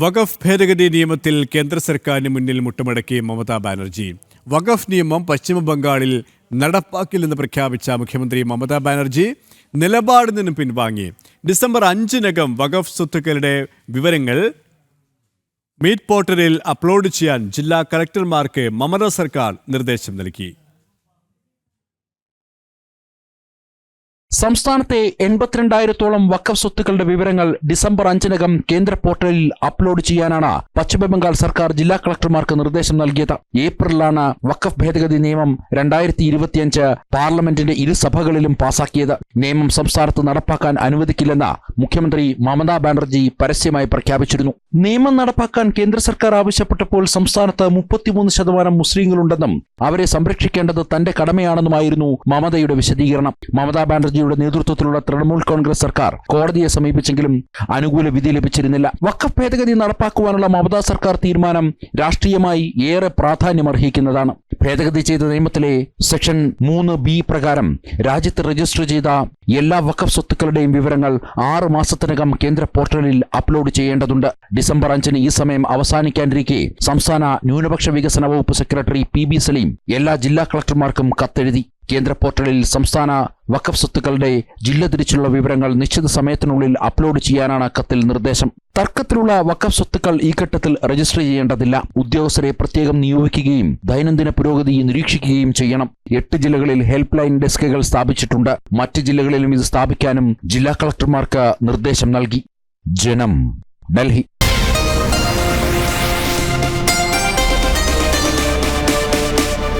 വഖഫ് ഭേദഗതി നിയമത്തിൽ കേന്ദ്ര സർക്കാരിന് മുന്നിൽ മുട്ടുമടക്കി മമതാ ബാനർജി. വഖഫ് നിയമം പശ്ചിമ ബംഗാളിൽ നടപ്പാക്കില്ലെന്ന് പ്രഖ്യാപിച്ച മുഖ്യമന്ത്രി മമതാ ബാനർജി നിലപാടിൽ നിന്ന് പിൻവാങ്ങി. ഡിസംബർ അഞ്ചിനകം വഖഫ് സ്വത്തുക്കളുടെ വിവരങ്ങൾ മീറ്റ് പോർട്ടലിൽ അപ്ലോഡ് ചെയ്യാൻ ജില്ലാ കളക്ടർമാർക്ക് മമത സർക്കാർ നിർദ്ദേശം നൽകി. സംസ്ഥാനത്തെ എൺപത്തിരണ്ടായിരത്തോളം വക്കഫ് സ്വത്തുക്കളുടെ വിവരങ്ങൾ ഡിസംബർ അഞ്ചിനകം കേന്ദ്ര പോർട്ടലിൽ അപ്ലോഡ് ചെയ്യാനാണ് പശ്ചിമബംഗാൾ സർക്കാർ ജില്ലാ കളക്ടർമാർക്ക് നിർദ്ദേശം നൽകിയത്. ഏപ്രിലാണ് വക്കഫ് ഭേദഗതി നിയമം രണ്ടായിരത്തി ഇരുപത്തിയഞ്ച് പാർലമെന്റിന്റെ ഇരുസഭകളിലും പാസാക്കിയത്. നിയമം സംസ്ഥാനത്ത് നടപ്പാക്കാൻ അനുവദിക്കില്ലെന്ന് മുഖ്യമന്ത്രി മമതാ ബാനർജി പരസ്യമായി പ്രഖ്യാപിച്ചിരുന്നു. നിയമം നടപ്പാക്കാൻ കേന്ദ്ര സർക്കാർ ആവശ്യപ്പെട്ടപ്പോൾ സംസ്ഥാനത്ത് മുപ്പത്തിമൂന്ന് ശതമാനം മുസ്ലിങ്ങളുണ്ടെന്നും അവരെ സംരക്ഷിക്കേണ്ടത് തന്റെ കടമയാണെന്നുമായിരുന്നു മമതയുടെ വിശദീകരണം. മമതാ ബാനർജിയുടെ നേതൃത്വത്തിലുള്ള തൃണമൂൽ കോൺഗ്രസ് സർക്കാർ കോടതിയെ സമീപിച്ചെങ്കിലും അനുകൂല വിധി ലഭിച്ചിരുന്നില്ല. വഖഫ് ഭേദഗതി നടപ്പാക്കുവാനുള്ള മമതാ സർക്കാർ തീരുമാനം രാഷ്ട്രീയമായി ഏറെ പ്രാധാന്യമർഹിക്കുന്നതാണ്. ഭേദഗതി ചെയ്ത നിയമത്തിലെ സെക്ഷൻ മൂന്ന് ബി പ്രകാരം രാജ്യത്ത് രജിസ്റ്റർ ചെയ്ത എല്ലാ വഖഫ് സ്വത്തുക്കളുടെയും വിവരങ്ങൾ ആറ് മാസത്തിനകം കേന്ദ്ര പോർട്ടലിൽ അപ്ലോഡ് ചെയ്യേണ്ടതുണ്ട്. ഡിസംബർ അഞ്ചിന് ഈ സമയം അവസാനിക്കാനിരിക്കെ സംസ്ഥാന ന്യൂനപക്ഷ വികസന വകുപ്പ് സെക്രട്ടറി പി ബി സലീം എല്ലാ ജില്ലാ കളക്ടർമാർക്കും കത്തെഴുതി. കേന്ദ്ര പോർട്ടലിൽ സംസ്ഥാന വഖഫ് സ്വത്തുക്കളുടെ ജില്ല തിരിച്ചുള്ള വിവരങ്ങൾ നിശ്ചിത സമയത്തിനുള്ളിൽ അപ്ലോഡ് ചെയ്യാനാണ് കത്തിൽ നിർദ്ദേശം. തർക്കത്തിലുള്ള വഖഫ് സ്വത്തുക്കൾ ഈ ഘട്ടത്തിൽ രജിസ്റ്റർ ചെയ്യേണ്ടതില്ല. ഉദ്യോഗസ്ഥരെ പ്രത്യേകം നിയോഗിക്കുകയും ദൈനംദിന പുരോഗതി നിരീക്ഷിക്കുകയും ചെയ്യണം. എട്ട് ജില്ലകളിൽ ഹെൽപ്പ് ലൈൻ ഡെസ്കുകൾ സ്ഥാപിച്ചിട്ടുണ്ട്. മറ്റ് ജില്ലകളിലും ഇത് സ്ഥാപിക്കാനും ജില്ലാ കളക്ടർമാർക്ക് നിർദ്ദേശം നൽകി. ജനം ഡൽഹി.